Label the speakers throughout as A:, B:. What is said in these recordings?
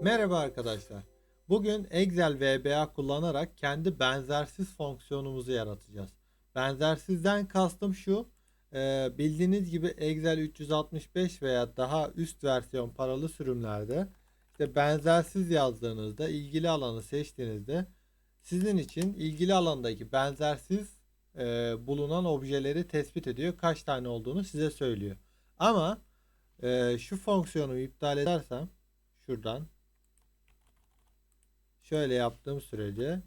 A: Merhaba arkadaşlar. Bugün Excel VBA kullanarak kendi benzersiz fonksiyonumuzu yaratacağız. Benzersizden kastım şu. e, bildiğiniz gibi Excel 365 veya daha üst versiyon paralı sürümlerde işte benzersiz yazdığınızda ilgili alanı seçtiğinizde sizin için ilgili alandaki benzersiz e, bulunan objeleri tespit ediyor. Kaç tane olduğunu size söylüyor. Ama e, şu fonksiyonu iptal edersem şuradan şöyle yaptığım sürece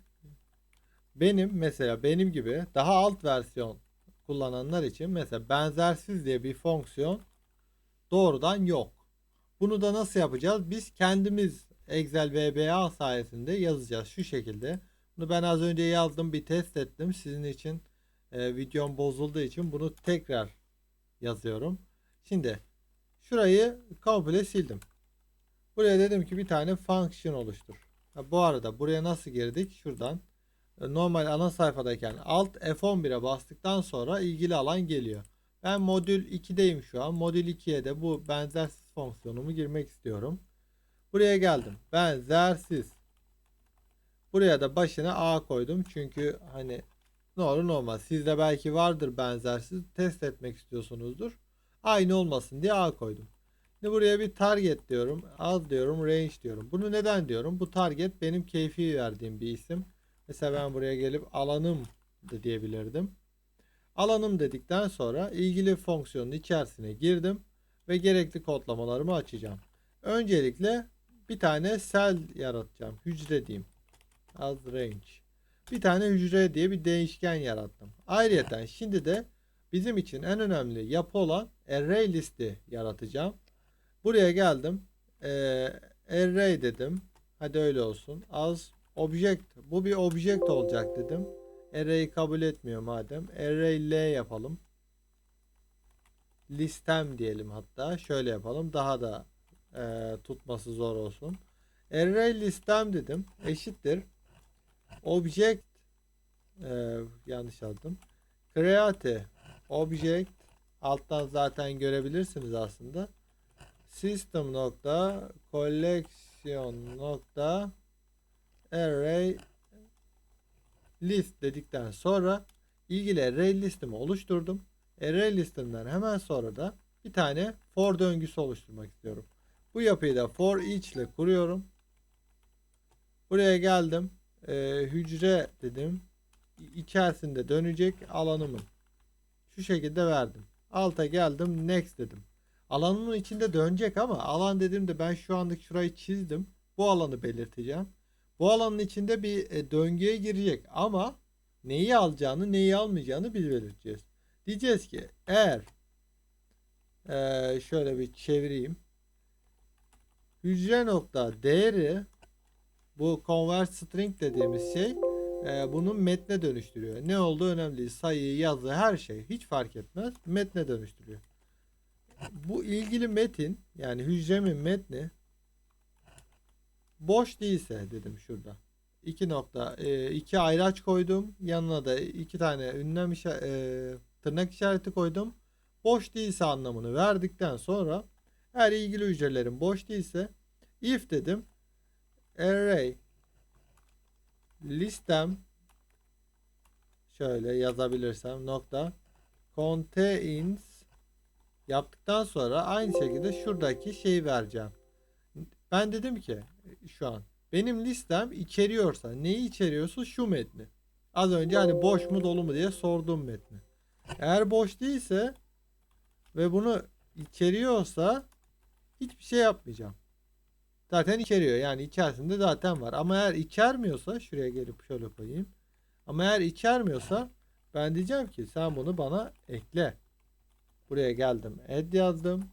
A: benim mesela benim gibi daha alt versiyon kullananlar için mesela benzersiz diye bir fonksiyon doğrudan yok. Bunu da nasıl yapacağız? Biz kendimiz Excel VBA sayesinde yazacağız şu şekilde. Bunu ben az önce yazdım bir test ettim. Sizin için e, videom bozulduğu için bunu tekrar yazıyorum. Şimdi şurayı komple sildim. Buraya dedim ki bir tane function oluştur. Ha, bu arada buraya nasıl girdik? Şuradan e, normal ana sayfadayken alt F11'e bastıktan sonra ilgili alan geliyor. Ben modül 2'deyim şu an. Modül 2'ye de bu benzersiz fonksiyonumu girmek istiyorum. Buraya geldim. Benzersiz. Buraya da başına A koydum. Çünkü hani ne olur ne olmaz. Sizde belki vardır benzersiz. Test etmek istiyorsunuzdur. Aynı olmasın diye A koydum. Şimdi buraya bir target diyorum. Az diyorum. Range diyorum. Bunu neden diyorum? Bu target benim keyfi verdiğim bir isim. Mesela ben buraya gelip alanım da diyebilirdim. Alanım dedikten sonra ilgili fonksiyonun içerisine girdim ve gerekli kodlamalarımı açacağım. Öncelikle bir tane cell yaratacağım. Hücre diyeyim. Az range. Bir tane hücre diye bir değişken yarattım. Ayrıca şimdi de bizim için en önemli yapı olan array listi yaratacağım. Buraya geldim. Ee, array dedim. Hadi öyle olsun. Az object. Bu bir object olacak dedim. Array'i kabul etmiyor madem. Array L yapalım. Listem diyelim hatta. Şöyle yapalım. Daha da e, tutması zor olsun. Array listem dedim. Eşittir. Object e, yanlış aldım. Create object alttan zaten görebilirsiniz aslında system nokta collection nokta array list dedikten sonra ilgili array listimi oluşturdum. Array listimden hemen sonra da bir tane for döngüsü oluşturmak istiyorum. Bu yapıyı da for each ile kuruyorum. Buraya geldim. Ee, hücre dedim. İçerisinde dönecek alanımın. Şu şekilde verdim. Alta geldim next dedim. Alanımın içinde dönecek ama alan dediğimde ben şu andaki şurayı çizdim. Bu alanı belirteceğim. Bu alanın içinde bir e, döngüye girecek ama neyi alacağını neyi almayacağını biz belirteceğiz. Diyeceğiz ki eğer e, şöyle bir çevireyim. Hücre nokta değeri bu convert string dediğimiz şey e, bunun metne dönüştürüyor. Ne olduğu önemli değil. Sayı, yazı her şey hiç fark etmez. Metne dönüştürüyor bu ilgili metin yani hücremin metni boş değilse dedim şurada. iki nokta e, iki ayraç koydum. Yanına da iki tane ünlem işa- e, tırnak işareti koydum. Boş değilse anlamını verdikten sonra eğer ilgili hücrelerin boş değilse if dedim array listem şöyle yazabilirsem nokta contains yaptıktan sonra aynı şekilde şuradaki şeyi vereceğim. Ben dedim ki şu an benim listem içeriyorsa neyi içeriyorsa şu metni. Az önce hani boş mu dolu mu diye sorduğum metni. Eğer boş değilse ve bunu içeriyorsa hiçbir şey yapmayacağım. Zaten içeriyor yani içerisinde zaten var. Ama eğer içermiyorsa şuraya gelip şöyle koyayım. Ama eğer içermiyorsa ben diyeceğim ki sen bunu bana ekle. Buraya geldim. Add yazdım.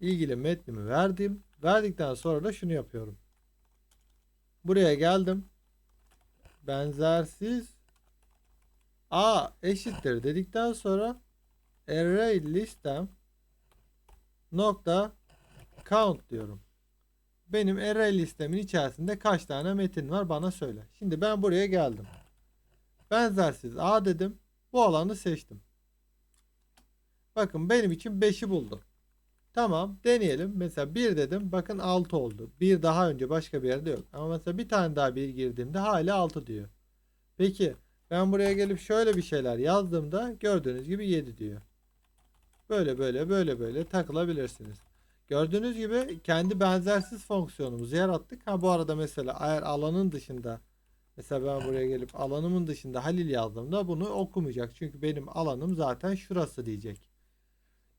A: İlgili metnimi verdim. Verdikten sonra da şunu yapıyorum. Buraya geldim. Benzersiz A eşittir dedikten sonra array listem nokta count diyorum. Benim array listemin içerisinde kaç tane metin var bana söyle. Şimdi ben buraya geldim. Benzersiz A dedim. Bu alanı seçtim. Bakın benim için 5'i buldu. Tamam deneyelim. Mesela 1 dedim. Bakın 6 oldu. 1 daha önce başka bir yerde yok. Ama mesela bir tane daha 1 girdiğimde hala 6 diyor. Peki ben buraya gelip şöyle bir şeyler yazdığımda gördüğünüz gibi 7 diyor. Böyle böyle böyle böyle takılabilirsiniz. Gördüğünüz gibi kendi benzersiz fonksiyonumuzu yarattık. Ha bu arada mesela eğer alanın dışında mesela ben buraya gelip alanımın dışında Halil yazdığımda bunu okumayacak. Çünkü benim alanım zaten şurası diyecek.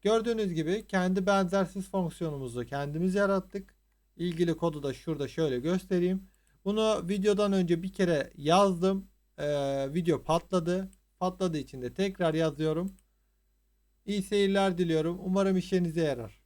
A: Gördüğünüz gibi kendi benzersiz fonksiyonumuzu kendimiz yarattık. İlgili kodu da şurada şöyle göstereyim. Bunu videodan önce bir kere yazdım. Ee, video patladı. Patladığı için de tekrar yazıyorum. İyi seyirler diliyorum. Umarım işinize yarar.